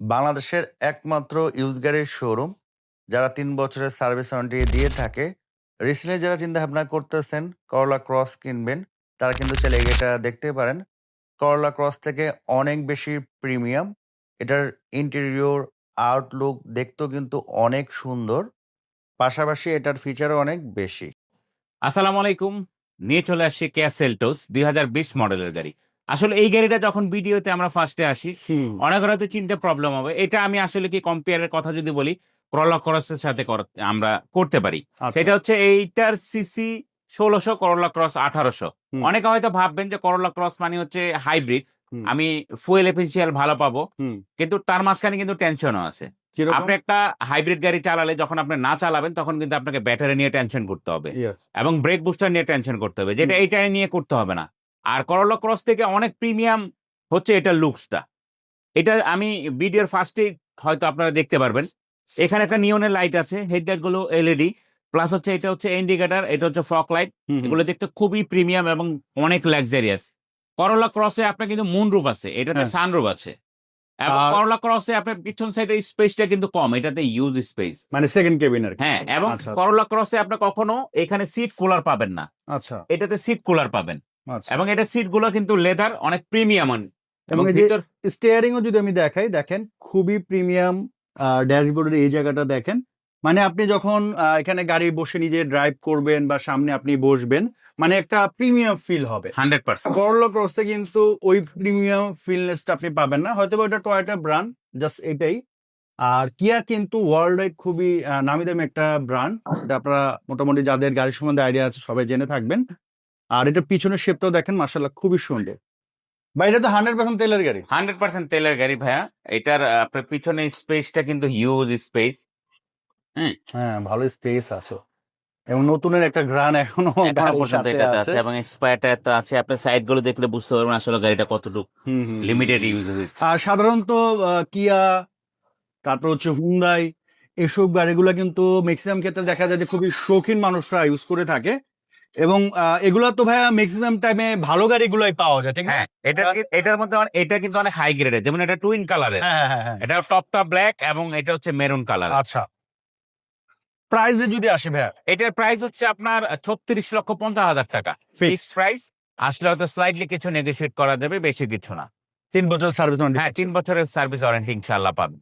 বাংলাদেশের একমাত্র ইউজ গাড়ির শোরুম যারা তিন বছরের সার্ভিস ওয়ারেন্টি দিয়ে থাকে। রিসেন্টলি যারা চিন্তা ভাবনা করতেছেন করলা ক্রস কিনবেন, তারা কিন্তু চাইলে গাড়িটা দেখতে পারেন। করলা ক্রস থেকে অনেক বেশি প্রিমিয়াম এটার ইন্টেরিয়র আউটলুক দেখতেও কিন্তু অনেক সুন্দর। পাশাপাশি এটার ফিচারও অনেক বেশি। আসসালামু আলাইকুম। নিয়ে চলে আসছি কেয়া সেলটোস দুই মডেলের গাড়ি। আসলে এই গাড়িটা যখন ভিডিওতে আমরা ফার্স্টে আসি অনেক হয়তো চিনতে প্রবলেম হবে। এটা আমি আসলে কি কম্পেয়ারের কথা যদি বলি করলা ক্রসের সাথে আমরা করতে পারি। আচ্ছা। সেটা হচ্ছে এইটার সিসি ষোলোশো করলা ক্রস আঠারোশো। অনেকে হয়তো ভাববেন যে করলা ক্রস মানে হচ্ছে হাইব্রিড আমি ফুয়েল এফিসিয়াল ভালো পাবো। কিন্তু তার মাঝখানে কিন্তু টেনশনও আছে। আপনি একটা হাইব্রিড গাড়ি চালালে যখন আপনি না চালাবেন তখন কিন্তু আপনাকে ব্যাটারি নিয়ে টেনশন করতে হবে। এবং ব্রেক বুস্টার নিয়ে টেনশন করতে হবে যেটা এইটা নিয়ে করতে হবে না। আর করলা ক্রস থেকে অনেক প্রিমিয়াম হচ্ছে এটা লুকসটা এটা আমি ভিডিওর ফার্স্টে হয়তো আপনারা দেখতে পারবেন। এখানে একটা নিয়নের লাইট আছে হেডলাইটগুলো এলইডি প্লাস হচ্ছে এটা হচ্ছে ইন্ডিকেটার এটা হচ্ছে ফক লাইট। এগুলো দেখতে খুবই প্রিমিয়াম এবং অনেক লাক্সারিয়াস করলা ক্রসে আপনার কিন্তু মুন রুফ আছে এটাতে হ্যাঁ। সানরুফ আছে। এবং করলা ক্রসে আপনার পিছন সাইডের স্পেসটা কিন্তু কম এটাতে ইউজ স্পেস মানে সেকেন্ড কেবিন আর হ্যাঁ এবং আচ্ছা। করলা ক্রসে আপনি কখনো এখানে সিট কুলার পাবেন না। আচ্ছা। এটাতে সিট কুলার পাবেন। আচ্ছা এবং এটা সিটগুলো কিন্তু লেদার অনেক প্রিমিয়াম এবং স্টিয়ারিং ও যদি আমি দেখাই দেখেন খুবই প্রিমিয়াম ড্যাশবোর্ডের এই জায়গাটা দেখেন। মানে আপনি যখন এখানে গাড়ি বসে নিজে ড্রাইভ করবেন বা সামনে আপনি বসবেন মানে একটা প্রিমিয়াম ফিল হবে। Hundred percent. করলা ক্রসে কিন্তু ওই প্রিমিয়াম ফিলনেসটা আপনি পাবেন না। হয়তো ওটা টয়টা ব্র্যান্ড জাস্ট এটাই। আর কিয়া কিন্তু ওয়ার্ল্ড ওয়াইড খুবই নামি দামি একটা ব্র্যান্ড এটা আপনারা মোটামুটি যাদের গাড়ির সম্বন্ধে আইডিয়া আছে সবাই জেনে থাকবেন। আর এটার পিছনের শেপটাও দেখেন মার্শাল্লাহ খুবই সুন্দর। বা এটা তো হান্ড্রেড পার্সেন্ট তেলের গাড়ি। হান্ড্রেড পার্সেন্ট তেলের গাড়ি ভাইয়া। এটার আপনার পিছনে স্পেসটা কিন্তু হিউজ স্পেস হ্যাঁ ভালো স্পেস আছে। এবং নতুনের একটা গ্রান এখনও পর্যন্ত এটাতে আছে। এবং স্পায়ারটা তো আছে। আপনার সাইডগুলো দেখলে বুঝতে পারবেন আসলে গাড়িটা কতটুকু। লিমিটেড ইউজ আর সাধারণত কিয়া তারপর হচ্ছে হুন্ডাই এসব গাড়িগুলো কিন্তু ম্যাক্সিমাম ক্ষেত্রে দেখা যায় যে খুবই শৌখিন মানুষরা ইউজ করে থাকে। এবং এগুলা তো ভাইয়া ম্যাক্সিমাম টাইমে ভালো গাড়িগুলাই পাওয়া যায় ঠিক না? হ্যাঁ এটা এটার মধ্যে এটা কিন্তু অনেক হাই গ্রেডের যেমন এটা টুইন কালারের হ্যাঁ হ্যাঁ এটা টপটা ব্ল্যাক এবং এটা হচ্ছে মেরুন কালার আচ্ছা। প্রাইসে যদি আসে ভাইয়া? এটার প্রাইস হচ্ছে আপনার ছত্রিশ লক্ষ পঞ্চাশ হাজার টাকা. ফিক্স প্রাইস আসলে হয়তো স্লাইডলি কিছু নেগোশিয়েট করা যাবে বেশি কিছু না। তিন বছর সার্ভিস হ্যাঁ তিন বছরের সার্ভিস ওয়ারেন্টি ইনশাল্লাহ পাবেন।